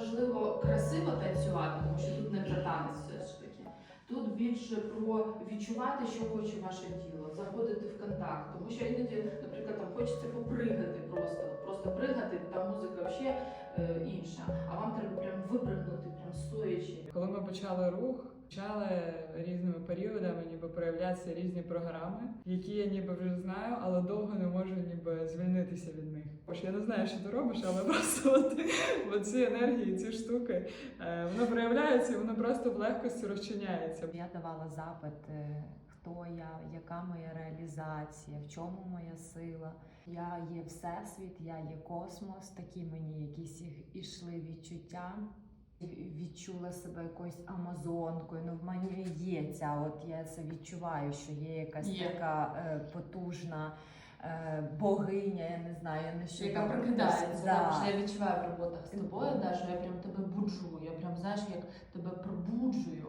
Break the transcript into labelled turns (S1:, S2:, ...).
S1: важливо красиво танцювати, тому що тут не про танець все ж таки. Тут більше про відчувати, що хоче ваше тіло, заходити в контакт. Тому що іноді, наприклад, там хочеться попригати просто, просто пригати, там музика взагалі е, інша. А вам треба прям випригнути, прям стоячи.
S2: Коли ми почали рух, почали періодами проявлятися різні програми, які я ніби вже знаю, але довго не можу ніби звільнитися від них. Бо я не знаю, що ти робиш, але просто от, от ці енергії, ці штуки, е, воно проявляється і воно просто в легкості розчиняється.
S3: Я давала запит, е, хто я, яка моя реалізація, в чому моя сила. Я є всесвіт, я є космос. Такі мені якісь ішли відчуття. Відчула себе якоюсь амазонкою. Ну в мені є ця, от я це відчуваю, що є якась
S1: Є.
S3: така е, потужна е, богиня. Я не знаю, я не що
S4: Яка прокидається,
S3: Да.
S4: да. що я відчуваю в роботах з тобою, да, що я прям тебе буджу, я прям знаєш, як тебе пробуджую.